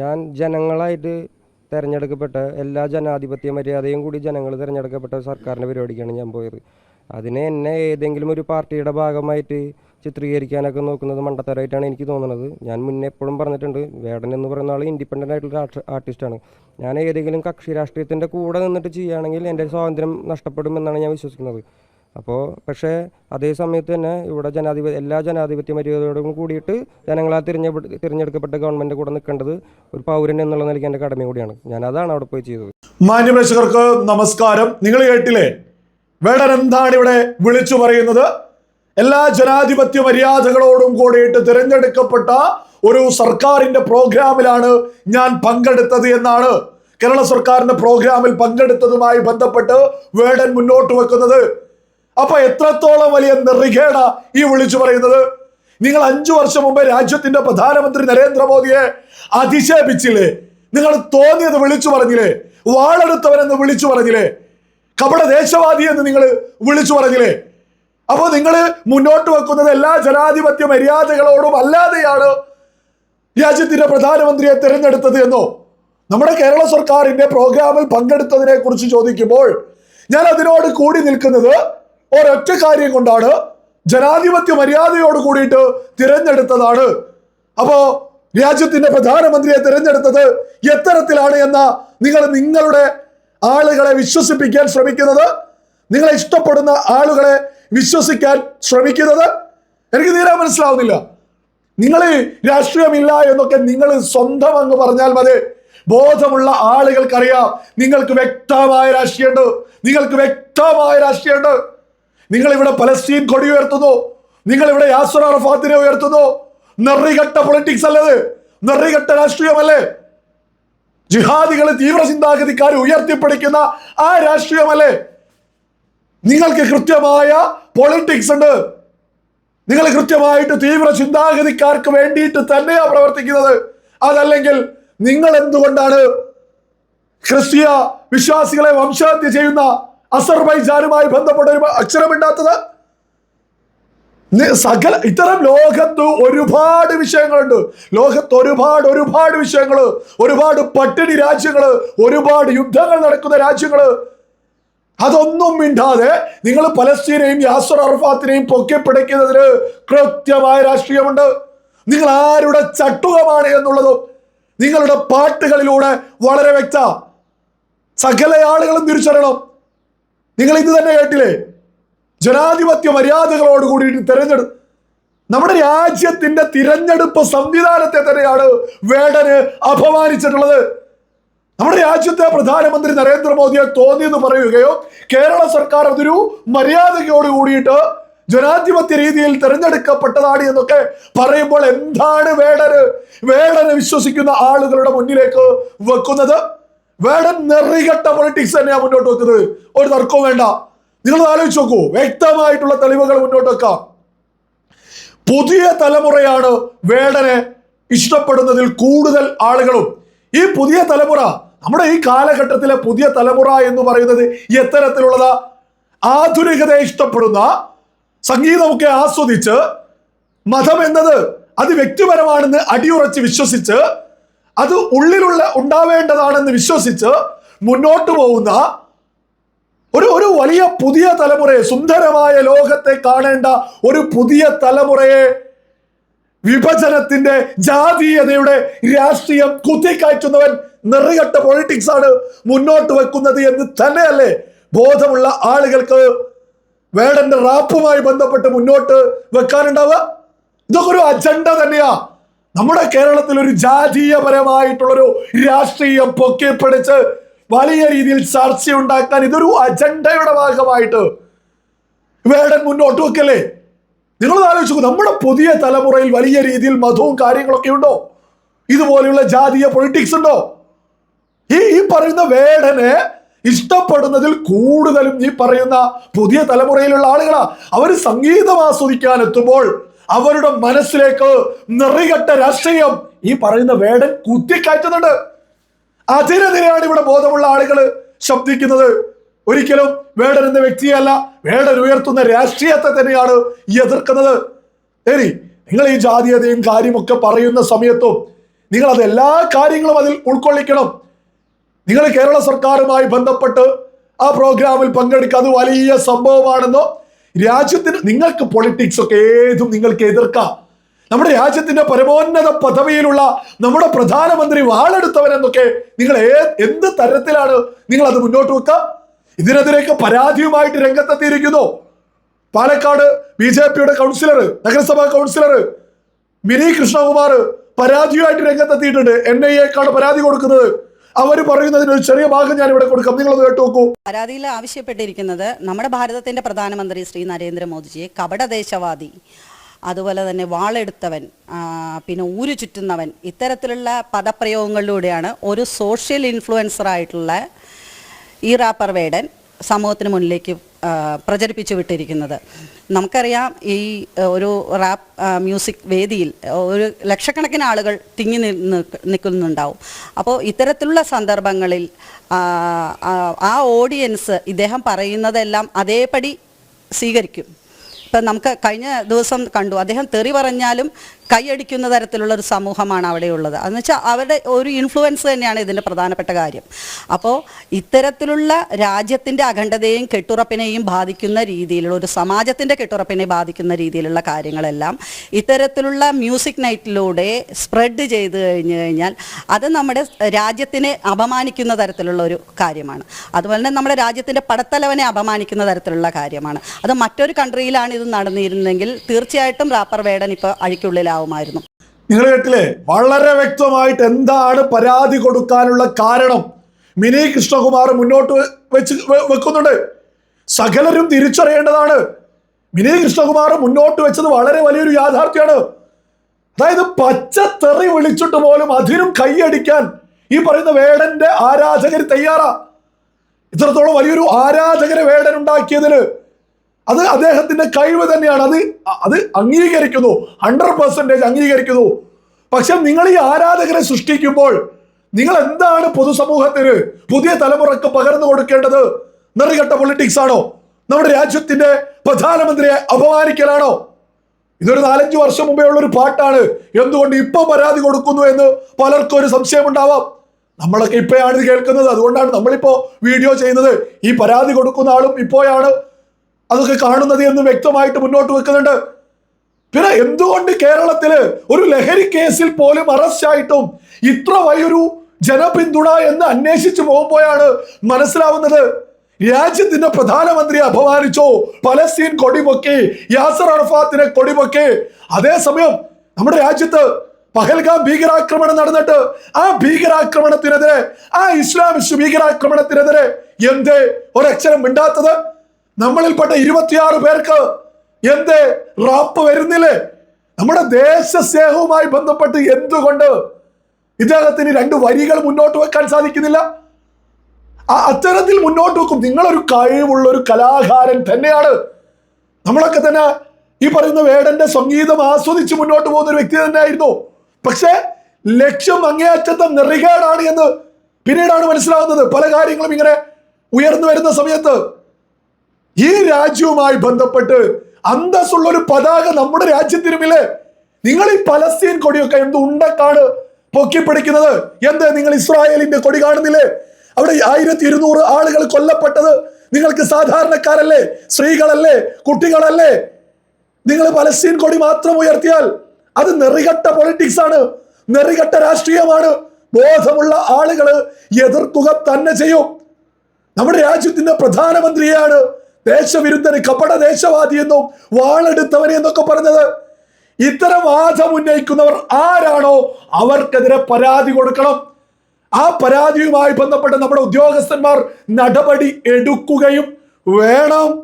ഞാൻ ജനങ്ങളായിട്ട് തിരഞ്ഞെടുക്കപ്പെട്ട എല്ലാ ജനാധിപത്യ മര്യാദയും കൂടി ജനങ്ങൾ തിരഞ്ഞെടുക്കപ്പെട്ട സർക്കാരിന്റെ പരിപാടിക്കാണ് ഞാൻ പോയത്. അതിനെ എന്നെ ഏതെങ്കിലും ഒരു പാർട്ടിയുടെ ഭാഗമായിട്ട് ചിത്രീകരിക്കാനൊക്കെ നോക്കുന്നത് മണ്ടത്തരമായിട്ടാണ് എനിക്ക് തോന്നുന്നത്. ഞാൻ മുന്നേ എപ്പോഴും പറഞ്ഞിട്ടുണ്ട് വേടൻ എന്ന് പറയുന്ന ആൾ ഇൻഡിപെൻഡന്റ് ആയിട്ടുള്ള ആർട്ടിസ്റ്റാണ്. ഞാൻ ഏതെങ്കിലും കക്ഷി രാഷ്ട്രീയത്തിന്റെ കൂടെ നിന്നിട്ട് ചെയ്യുകയാണെങ്കിൽ എന്റെ സ്വാതന്ത്ര്യം നഷ്ടപ്പെടുമെന്നാണ് ഞാൻ വിശ്വസിക്കുന്നത്. അപ്പോൾ പക്ഷേ അതേ സമയത്ത് തന്നെ ഇവിടെ ജനാധിപത്യ എല്ലാ ജനാധിപത്യ മര്യാദയോടും കൂടിയിട്ട് ജനങ്ങളാൽ തിരഞ്ഞെടുപ്പ് തിരഞ്ഞെടുക്കപ്പെട്ട ഗവൺമെന്റ് കൂടെ നിൽക്കേണ്ടത് ഒരു പൗരൻ എന്നുള്ള നിലയ്ക്ക് എന്റെ കടമ കൂടിയാണ്. ഞാൻ അതാണ് അവിടെ പോയി ചെയ്തത്. മാന്യപ്രേക്ഷകർക്ക് നമസ്കാരം. നിങ്ങൾ കേട്ടില്ലേ? വേടൻ എന്താണ് ഇവിടെ വിളിച്ചു പറയുന്നത്. എല്ലാ ജനാധിപത്യ മര്യാദകളോടും കൂടിയിട്ട് തിരഞ്ഞെടുക്കപ്പെട്ട ഒരു സർക്കാരിന്റെ പ്രോഗ്രാമിലാണ് ഞാൻ പങ്കെടുത്തത് എന്നാണ് കേരള സർക്കാരിന്റെ പ്രോഗ്രാമിൽ പങ്കെടുത്തതുമായി ബന്ധപ്പെട്ട് വേടൻ മുന്നോട്ട് വെക്കുന്നത്. അപ്പൊ എത്രത്തോളം വലിയ നെറികേട ഈ വിളിച്ചു പറയുന്നത്? നിങ്ങൾ അഞ്ചു വർഷം മുമ്പ് രാജ്യത്തിന്റെ പ്രധാനമന്ത്രി നരേന്ദ്രമോദിയെ അധിക്ഷേപിച്ചില്ലേ? നിങ്ങൾ തോന്നിയത് വിളിച്ചു പറഞ്ഞില്ലേ? വാളെടുത്തവരെന്ന് വിളിച്ചു പറഞ്ഞില്ലേ? കപട ദേശവാദി എന്ന് നിങ്ങൾ വിളിച്ചു പറഞ്ഞില്ലേ? അപ്പോൾ നിങ്ങൾ മുന്നോട്ട് വെക്കുന്നത് എല്ലാ ജനാധിപത്യ മര്യാദകളോടും അല്ലാതെയാണ് രാജ്യത്തിന്റെ പ്രധാനമന്ത്രിയെ തിരഞ്ഞെടുത്തത് എന്നോ? നമ്മുടെ കേരള സർക്കാരിന്റെ പ്രോഗ്രാമിൽ പങ്കെടുത്തതിനെ കുറിച്ച് ചോദിക്കുമ്പോൾ ഞാൻ അതിനോട് കൂടി നിൽക്കുന്നത് ഒരൊറ്റ കാര്യം കൊണ്ടാണ് ജനാധിപത്യ മര്യാദയോട് കൂടിയിട്ട് തിരഞ്ഞെടുത്തതാണ്. അപ്പോ രാജ്യത്തിന്റെ പ്രധാനമന്ത്രിയെ തിരഞ്ഞെടുത്തത് എത്തരത്തിലാണ് എന്ന നിങ്ങൾ നിങ്ങളുടെ ആളുകളെ വിശ്വസിപ്പിക്കാൻ ശ്രമിക്കുന്നത്. നിങ്ങളെ ഇഷ്ടപ്പെടുന്ന ആളുകളെ വിശ്വസിക്കാൻ ശ്രമിക്കുന്നത്. എനിക്ക് തീരെ മനസ്സിലാവുന്നില്ല. നിങ്ങൾ രാഷ്ട്രീയമില്ല എന്നൊക്കെ നിങ്ങൾ സ്വന്തം അങ്ങ് പറഞ്ഞാൽ മതി. ബോധമുള്ള ആളുകൾക്കറിയാം. നിങ്ങൾക്ക് വ്യക്തമായ രാഷ്ട്രീയമുണ്ട്. നിങ്ങൾക്ക് വ്യക്തമായ രാഷ്ട്രീയമുണ്ട്. നിങ്ങൾ ഇവിടെ പലസ്തീൻ കൊടി ഉയർത്തുന്നു. നിങ്ങൾ ഇവിടെ യാസുറഫാത്തിനെ ഉയർത്തുന്നു. നെറികെട്ട പൊളിറ്റിക്സ് അല്ലത് നെറികെട്ട രാഷ്ട്രീയമല്ലേ? ജിഹാദികൾ തീവ്ര ചിന്താഗതിക്കാർ ഉയർത്തിപ്പിടിക്കുന്ന ആ രാഷ്ട്രീയമല്ലേ? നിങ്ങൾക്ക് കൃത്യമായ പൊളിറ്റിക്സ് ഉണ്ട്. നിങ്ങൾ കൃത്യമായിട്ട് തീവ്ര ചിന്താഗതിക്കാർക്ക് വേണ്ടിയിട്ട് തന്നെയാണ് പ്രവർത്തിക്കുന്നത്. അതല്ലെങ്കിൽ നിങ്ങൾ എന്തുകൊണ്ടാണ് ക്രിസ്തീയ വിശ്വാസികളെ വംശഹത്യ ചെയ്യുന്ന അസർബൈജാനുമായി ബന്ധപ്പെട്ട ഒരു അക്ഷരമില്ലാത്തത് സകല ഇത്തരം ലോകത്ത് ഒരുപാട് വിഷയങ്ങളുണ്ട്. ലോകത്ത് ഒരുപാട് ഒരുപാട് വിഷയങ്ങൾ ഒരുപാട് പട്ടിണി രാജ്യങ്ങൾ ഒരുപാട് യുദ്ധങ്ങൾ നടക്കുന്ന രാജ്യങ്ങൾ അതൊന്നും മിണ്ടാതെ നിങ്ങൾ പലസ്തീനെയും യാസർ അറഫാത്തിനെയും പൊക്കിപ്പിടിക്കുന്നതിന് കൃത്യമായ രാഷ്ട്രീയമുണ്ട്. നിങ്ങൾ ആരുടെ ചട്ടുകമാണ് എന്നുള്ളതും നിങ്ങളുടെ പാട്ടുകളിലൂടെ വളരെ വ്യക്ത. സകല ആളുകളും തിരിച്ചറിയണം. നിങ്ങൾ ഇത് തന്നെ കേട്ടില്ലേ? ജനാധിപത്യ മര്യാദകളോട് കൂടി തെരഞ്ഞെടുപ്പ് നമ്മുടെ രാജ്യത്തിന്റെ തിരഞ്ഞെടുപ്പ് സംവിധാനത്തെ തന്നെയാണ് വേടന് അപമാനിച്ചിട്ടുള്ളത്. നമ്മുടെ രാജ്യത്തെ പ്രധാനമന്ത്രി നരേന്ദ്രമോദിയെ തോന്നിയെന്ന് പറയുകയോ കേരള സർക്കാർ അതൊരു മര്യാദയോട് കൂടിയിട്ട് ജനാധിപത്യ രീതിയിൽ തിരഞ്ഞെടുക്കപ്പെട്ടതാണ് എന്നൊക്കെ പറയുമ്പോൾ എന്താണ് വേടന്? വേടന് വിശ്വസിക്കുന്ന ആളുകളുടെ മുന്നിലേക്ക് വെക്കുന്നത്? വേടൻ നെറികെട്ട പൊളിറ്റിക്സ് തന്നെയാണ് മുന്നോട്ട് വെക്കുന്നത്. ഒരു തർക്കവും വേണ്ട. നിങ്ങൾ ആലോചിച്ച് നോക്കൂ. വ്യക്തമായിട്ടുള്ള തെളിവുകൾ മുന്നോട്ട് വെക്കാം. പുതിയ തലമുറയാണ് വേടനെ ഇഷ്ടപ്പെടുന്നതിൽ കൂടുതൽ ആളുകളും. ഈ പുതിയ തലമുറ നമ്മുടെ ഈ കാലഘട്ടത്തിലെ പുതിയ തലമുറ എന്ന് പറയുന്നത് എത്തരത്തിലുള്ളതാ. ആധുനികതയെ ഇഷ്ടപ്പെടുന്ന സംഗീതമൊക്കെ ആസ്വദിച്ച് മതം എന്നത് അത് വ്യക്തിപരമാണെന്ന് അടിയുറച്ച് വിശ്വസിച്ച് അത് ഉള്ളിലുള്ള ഉണ്ടാവേണ്ടതാണെന്ന് വിശ്വസിച്ച് മുന്നോട്ട് പോകുന്ന ഒരു ഒരു വലിയ പുതിയ തലമുറയെ സുന്ദരമായ ലോകത്തെ കാണേണ്ട ഒരു പുതിയ തലമുറയെ വിഭജനത്തിന്റെ ജാതീയതയുടെ രാഷ്ട്രീയം കുത്തിക്കയറ്റുന്നവൻ നിറുകെട്ട പൊളിറ്റിക്സ് ആണ് മുന്നോട്ട് വെക്കുന്നത് എന്ന് തന്നെയല്ലേ ബോധമുള്ള ആളുകൾക്ക് വേടന്റെ റാപ്പുമായി ബന്ധപ്പെട്ട് മുന്നോട്ട് വെക്കാനുണ്ടാവുക? ഇതൊക്കെ ഒരു അജണ്ട തന്നെയാ. നമ്മുടെ കേരളത്തിൽ ഒരു ജാതീയപരമായിട്ടുള്ളൊരു രാഷ്ട്രീയം പൊക്കിപ്പിടിച്ച് വലിയ രീതിയിൽ ചർച്ച ഉണ്ടാക്കാൻ ഇതൊരു അജണ്ടയുടെ ഭാഗമായിട്ട് വേടൻ മുന്നോട്ട് വെക്കല്ലേ? നിങ്ങൾ ആലോചിച്ചു നമ്മുടെ പുതിയ തലമുറയിൽ വലിയ രീതിയിൽ മതവും കാര്യങ്ങളൊക്കെ ഉണ്ടോ? ഇതുപോലെയുള്ള ജാതീയ പൊളിറ്റിക്സ് ഉണ്ടോ? ഈ ഈ പറയുന്ന വേടനെ ഇഷ്ടപ്പെടുന്നതിൽ കൂടുതലും ഈ പറയുന്ന പുതിയ തലമുറയിലുള്ള ആളുകളാ. അവർ സംഗീതം ആസ്വദിക്കാൻ എത്തുമ്പോൾ അവരുടെ മനസ്സിലേക്ക് നിറികെട്ട രാഷ്ട്രീയം ഈ പറയുന്ന വേടൻ കുത്തിക്കയറ്റുന്നുണ്ട് അതിനെതിരെയാണ് ഇവിടെ ബോധമുള്ള ആളുകൾ ശബ്ദിക്കുന്നത്. ഒരിക്കലും വേടൻ എന്ന വ്യക്തിയല്ല വേടൻ ഉയർത്തുന്ന രാഷ്ട്രീയത്തെ തന്നെയാണ് എതിർക്കുന്നത്. ശരി നിങ്ങൾ ഈ ജാതീയതയും കാര്യമൊക്കെ പറയുന്ന സമയത്തും നിങ്ങൾ അത് എല്ലാ കാര്യങ്ങളും അതിൽ ഉൾക്കൊള്ളിക്കണം. നിങ്ങൾ കേരള സർക്കാരുമായി ബന്ധപ്പെട്ട് ആ പ്രോഗ്രാമിൽ പങ്കെടുക്കുക അത് വലിയ സംഭവമാണെന്നോ രാജ്യത്തിന് നിങ്ങൾക്ക് പൊളിറ്റിക്സ് ഒക്കെ ഏതും നിങ്ങൾക്ക് എതിർക്കാം. നമ്മുടെ രാജ്യത്തിന്റെ പരമോന്നത പദവിയിലുള്ള നമ്മുടെ പ്രധാനമന്ത്രി വാളെടുത്തവനെന്നൊക്കെ നിങ്ങൾ ഏ എന്ത് തരത്തിലാണ് നിങ്ങൾ അത് മുന്നോട്ട് വെക്കുക? ഇതിനെതിരെയൊക്കെ പരാതിയുമായിട്ട് രംഗത്തെത്തിയിരിക്കുന്നു. പാലക്കാട് ബി ജെ പിയുടെ കൗൺസിലർ നഗരസഭാ കൗൺസിലർ മിനി കൃഷ്ണകുമാർ പരാതിയുമായിട്ട് രംഗത്തെത്തിയിട്ടുണ്ട്. എൻ ഐ എക്കാണ് പരാതി കൊടുക്കുന്നത്. അവർ പറയുന്നതിന് ഒരു ചെറിയ ഭാഗം ഞാൻ ഇവിടെ കൊടുക്കാം. നിങ്ങളത് കേട്ടു നോക്കൂ. പരാതിയിൽ ആവശ്യപ്പെട്ടിരിക്കുന്നത് നമ്മുടെ ഭാരതത്തിന്റെ പ്രധാനമന്ത്രി ശ്രീ നരേന്ദ്രമോദിജിയെ കപടദേശവാദി അതുപോലെ തന്നെ വാളെടുത്തവൻ പിന്നെ ഊരു ചുറ്റുന്നവൻ ഇത്തരത്തിലുള്ള പദപ്രയോഗങ്ങളിലൂടെയാണ് ഒരു സോഷ്യൽ ഇൻഫ്ലുവൻസർ ആയിട്ടുള്ള ഈ റാപ്പർ വേടൻ സമൂഹത്തിന് മുന്നിലേക്ക് പ്രചരിപ്പിച്ചു വിട്ടിരിക്കുന്നത്. നമുക്കറിയാം ഈ ഒരു റാപ്പ് മ്യൂസിക് വേദിയിൽ ഒരു ലക്ഷക്കണക്കിന് ആളുകൾ തിങ്ങി നിൽക്കുന്നുണ്ടാവും. അപ്പോൾ ഇത്തരത്തിലുള്ള സന്ദർഭങ്ങളിൽ ആ ഓഡിയൻസ് ഇദ്ദേഹം പറയുന്നതെല്ലാം അതേപടി സ്വീകരിക്കും. ഇപ്പം നമുക്ക് കഴിഞ്ഞ ദിവസം കണ്ടു. അദ്ദേഹം തെറി പറഞ്ഞാലും കൈയടിക്കുന്ന തരത്തിലുള്ള ഒരു സമൂഹമാണ് അവിടെയുള്ളത് അതെന്ന് വെച്ചാൽ അവരുടെ ഒരു ഇൻഫ്ലുവൻസ് തന്നെയാണ് ഇതിന്റെ പ്രധാനപ്പെട്ട കാര്യം. അപ്പോൾ ഇത്തരത്തിലുള്ള രാജ്യത്തിന്റെ അഖണ്ഡതയെയും കെട്ടുറപ്പിനെയും ബാധിക്കുന്ന രീതിയിലുള്ള ഒരു സമാജത്തിന്റെ കെട്ടുറപ്പിനെ ബാധിക്കുന്ന രീതിയിലുള്ള കാര്യങ്ങളെല്ലാം ഇത്തരത്തിലുള്ള മ്യൂസിക് നൈറ്റിലൂടെ സ്പ്രെഡ് ചെയ്ത് കഴിഞ്ഞു കഴിഞ്ഞാൽ അത് നമ്മുടെ രാജ്യത്തിനെ അപമാനിക്കുന്ന തരത്തിലുള്ള ഒരു കാര്യമാണ്. അതുപോലെ തന്നെ നമ്മുടെ രാജ്യത്തിന്റെ പടത്തലവനെ അപമാനിക്കുന്ന തരത്തിലുള്ള കാര്യമാണ്. അത് മറ്റൊരു കൺട്രിയിലാണ് ഇത് നടന്നിരുന്നെങ്കിൽ തീർച്ചയായിട്ടും റാപ്പർ വേടൻ ഇപ്പോൾ അഴിക്കുള്ളിലാവുമായിരുന്നു. നിങ്ങൾ കേട്ടില്ലേ വളരെ വ്യക്തമായിട്ട് എന്താണ് പരാതി കൊടുക്കാനുള്ള കാരണം മിനി കൃഷ്ണകുമാർ മുന്നോട്ട് വെച്ച് വെക്കുന്നുണ്ട്. സകലരും തിരിച്ചറിയേണ്ടതാണ്. മിനി കൃഷ്ണകുമാർ മുന്നോട്ട് വെച്ചത് വളരെ വലിയൊരു യാഥാർത്ഥ്യമാണ് അതായത് പച്ചത്തെറി വിളിച്ചിട്ട് പോലും അതിനും കൈയടിക്കാൻ ഈ പറയുന്ന വേടന്റെ ആരാധകർ തയ്യാറാ. ഇത്രത്തോളം വലിയൊരു ആരാധകരെ വേടൻ ഉണ്ടാക്കിയതിന് അത് അദ്ദേഹത്തിന്റെ കഴിവ് തന്നെയാണ്. അത് അത് അംഗീകരിക്കുന്നു. ഹൺഡ്രഡ് പെർസെന്റേജ് അംഗീകരിക്കുന്നു. പക്ഷെ നിങ്ങൾ ഈ ആരാധകരെ സൃഷ്ടിക്കുമ്പോൾ നിങ്ങൾ എന്താണ് പൊതുസമൂഹത്തിന് പുതിയ തലമുറയ്ക്ക് പകർന്നു കൊടുക്കേണ്ടത്? നെറുകെട്ട പൊളിറ്റിക്സ് ആണോ? നമ്മുടെ രാജ്യത്തിന്റെ പ്രധാനമന്ത്രിയെ അപമാനിക്കലാണോ? ഇതൊരു നാലഞ്ച് വർഷം മുമ്പേ ഉള്ള ഒരു പാട്ടാണ്. എന്തുകൊണ്ട് ഇപ്പൊ പരാതി കൊടുക്കുന്നു എന്ന് പലർക്കും ഒരു സംശയമുണ്ടാവാം. നമ്മളൊക്കെ ഇപ്പോഴാണ് ഇത് കേൾക്കുന്നത്. അതുകൊണ്ടാണ് നമ്മളിപ്പോ വീഡിയോ ചെയ്യുന്നത്. ഈ പരാതി കൊടുക്കുന്ന ആളും ഇപ്പോഴാണ് അതൊക്കെ കാണുന്നത് എന്ന് വ്യക്തമായിട്ട് മുന്നോട്ട് വെക്കുന്നുണ്ട്. പിന്നെ എന്തുകൊണ്ട് കേരളത്തിൽ ഒരു ലഹരി കേസിൽ പോലും അറസ്റ്റ് ആയിട്ടും ഇത്ര വലിയൊരു ജനപിന്തുണ എന്ന് അന്വേഷിച്ചു പോകുമ്പോഴാണ് മനസ്സിലാവുന്നത്. രാജ്യത്തിന്റെ പ്രധാനമന്ത്രി അപമാനിച്ചോ പലസ്തീൻ കൊടിപൊക്കി യാസർ അറഫാത്തിനെ കൊടിപൊക്കി. അതേസമയം നമ്മുടെ രാജ്യത്ത് പഹൽഗാം ഭീകരാക്രമണം നടന്നിട്ട് ആ ഭീകരാക്രമണത്തിനെതിരെ ആ ഇസ്ലാമിസ്റ്റ് ഭീകരാക്രമണത്തിനെതിരെ എന്തേ? ഒരക്ഷരം മിണ്ടാത്തത്? നമ്മളിൽപ്പെട്ട ഇരുപത്തിയാറ് പേർക്ക് എന്ത് റാപ്പ് വരുന്നില്ലേ? നമ്മുടെ ദേശസ്നേഹവുമായി ബന്ധപ്പെട്ട് എന്തുകൊണ്ട് ഇദ്ദേഹത്തിന് രണ്ട് വരികൾ മുന്നോട്ട് വെക്കാൻ സാധിക്കുന്നില്ല? ആ അത്തരത്തിൽ മുന്നോട്ട് വെക്കും. നിങ്ങളൊരു കഴിവുള്ള ഒരു കലാകാരൻ തന്നെയാണ്. നമ്മളൊക്കെ തന്നെ ഈ പറയുന്ന വേടന്റെ സംഗീതം ആസ്വദിച്ച് മുന്നോട്ട് പോകുന്ന ഒരു വ്യക്തി തന്നെയായിരുന്നു. പക്ഷേ ലക്ഷ്യം അങ്ങേയറ്റത്തെ നെറികേടാണ് എന്ന് പിന്നീടാണ് മനസ്സിലാവുന്നത് പല കാര്യങ്ങളും ഇങ്ങനെ ഉയർന്നു വരുന്ന സമയത്ത് ഈ രാജ്യവുമായി ബന്ധപ്പെട്ട് അന്തസ്സുള്ള ഒരു പതാക നമ്മുടെ രാജ്യത്തിനുമില്ലേ നിങ്ങൾ ഈ പലസ്തീൻ കൊടിയൊക്കെ എന്ത് ഉണ്ടക്കാണ് പൊക്കിപ്പിടിക്കുന്നത്? എന്ത് നിങ്ങൾ ഇസ്രായേലിന്റെ കൊടി കാണുന്നില്ലേ? അവിടെ ആയിരത്തി ഇരുന്നൂറ് ആളുകൾ കൊല്ലപ്പെട്ടത് നിങ്ങൾക്ക് സാധാരണക്കാരല്ലേ? സ്ത്രീകളല്ലേ? കുട്ടികളല്ലേ? നിങ്ങൾ പലസ്തീൻ കൊടി മാത്രം ഉയർത്തിയാൽ അത് നെറികെട്ട പൊളിറ്റിക്സ് ആണ് നെറികെട്ട രാഷ്ട്രീയമാണ്. ബോധമുള്ള ആളുകൾ എതിർക്കുക തന്നെ ചെയ്യും. നമ്മുടെ രാജ്യത്തിന്റെ പ്രധാനമന്ത്രിയാണ് ദേശവിരുദ്ധന് കപട ദേശവാദി എന്നും വാളെടുത്തവനെ എന്നൊക്കെ പറഞ്ഞത്. ഇത്തരം വാദം ഉന്നയിക്കുന്നവർ ആരാണോ അവർക്കെതിരെ പരാതി കൊടുക്കണം. ആ പരാതിയുമായി ബന്ധപ്പെട്ട് നമ്മുടെ ഉദ്യോഗസ്ഥന്മാർ നടപടി എടുക്കുകയും വേണം.